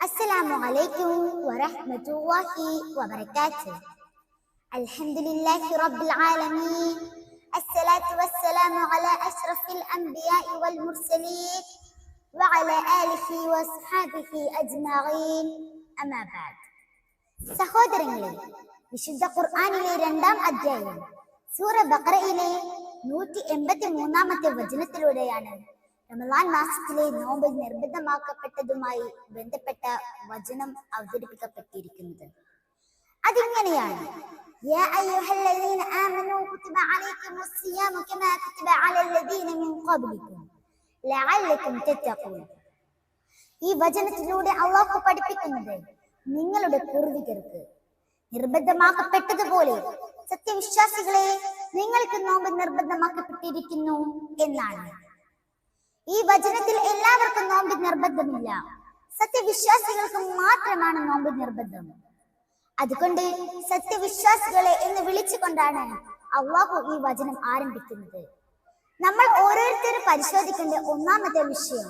السلام عليكم ورحمة الله وبركاته الحمد لله رب العالمين الصلاة والسلام على أشرف الأنبياء والمرسلين وعلى آله وأصحابه أجمعين أما بعد സഹോദരങ്ങളെ വിശുദ്ധ ഖുർആനിലെ രണ്ടാം അധ്യായം സൂറ ബഖറയിലെ നൂറ്റി എൺപത്തി മൂന്നാമത്തെ വചനത്തിലൂടെയാണ് റമലാൻ മാസത്തിലെ നോമ്പ് നിർബന്ധമാക്കപ്പെട്ടതുമായി ബന്ധപ്പെട്ട വചനം അവതരിപ്പിക്കപ്പെട്ടിരിക്കുന്നത് അതിങ്ങനെയാണ് يا أيها الذين آمنوا كتب عليكم الصيام كما كتب على الذين من قبلكم لعلكم تتقون ഈ വചനത്തിലൂടെ അള്ളാഹു പഠിപ്പിക്കുന്നത് നിങ്ങളുടെ പൂർവികർക്ക് നിർബന്ധമാക്കപ്പെട്ടതുപോലെ സത്യവിശ്വാസികളെ നിങ്ങൾക്ക് നോമ്പ് നിർബന്ധമാക്കപ്പെട്ടിരിക്കുന്നു എന്നാണ് ഈ വചനത്തിൽ എല്ലാവർക്കും നോമ്പ് നിർബന്ധമില്ല. സത്യവിശ്വാസികൾക്ക് മാത്രമാണ് നോമ്പ് നിർബന്ധം. അതുകൊണ്ട് സത്യവിശ്വാസികളെ എന്ന് വിളിച്ചുകൊണ്ടാണ് അള്ളാഹു ഈ വചനം ആരംഭിക്കുന്നത്. നമ്മൾ ഓരോരുത്തരും പരിശോധിക്കേണ്ട ഒന്നാമത്തെ വിഷയം.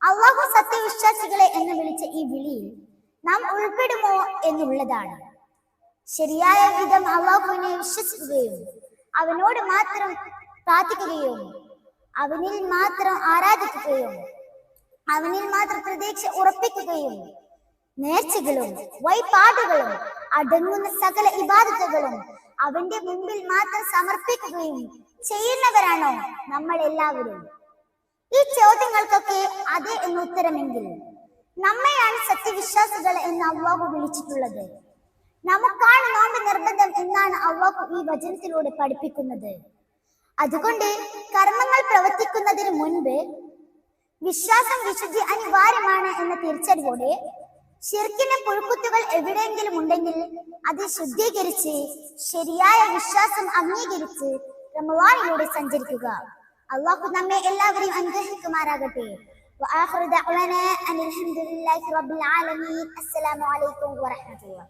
അള്ളാഹു സത്യവിശ്വാസികളെ എന്ന് വിളിച്ച ഈ വിളിയിൽ നാം ഉൾപ്പെടുമോ എന്നുള്ളതാണ്. ശരിയായ വിധം അള്ളാഹുവിനെ വിശ്വസിക്കുകയും അവനോട് മാത്രം പ്രാർത്ഥിക്കുകയും അവനിൽ മാത്രം ആരാധിക്കുകയും അവനിൽ മാത്രം പ്രതീക്ഷ ഉറപ്പിക്കുകയും നേർച്ചകളും വൈപാടുകളും അടങ്ങുന്ന സകല ഇബാദത്തുകളും അവന്റെ മുമ്പിൽ മാത്രം സമർപ്പിക്കുകയും ചെയ്യുന്നവരാണോ നമ്മൾ എല്ലാവരും ഈ ചോദ്യങ്ങൾക്കൊക്കെ അതെ എന്ന് ഉത്തരമെങ്കിൽ നമ്മയാണ് സത്യവിശ്വാസികൾ എന്ന് അള്ളാഹു വിളിച്ചിട്ടുള്ളത്. നമുക്കാണ് നോമ്പ് നിർബന്ധം എന്നാണ് അള്ളാഹു ഈ വചനത്തിലൂടെ പഠിപ്പിക്കുന്നത്. അതുകൊണ്ട് കർമ്മങ്ങൾ പ്രവർത്തിക്കുന്നതിന് മുൻപ് വിശ്വാസം വിശുദ്ധി അനിവാര്യമാണ് എന്ന തിരിച്ചറിവോടെ ഷിർക്കിന്റെ പുഴുക്കുത്തുകൾ എവിടെയെങ്കിലും ഉണ്ടെങ്കിൽ അത് ശുദ്ധീകരിച്ച് ശരിയായ വിശ്വാസം അംഗീകരിച്ച് റമവാനിലൂടെ സഞ്ചരിക്കുക അള്ളാഹു നമ്മെ എല്ലാവരെയും അനുഗ്രഹിക്കുമാറാകട്ടെ وآخر دعوانا أن الحمد لله رب العالمين السلام عليكم ورحمة الله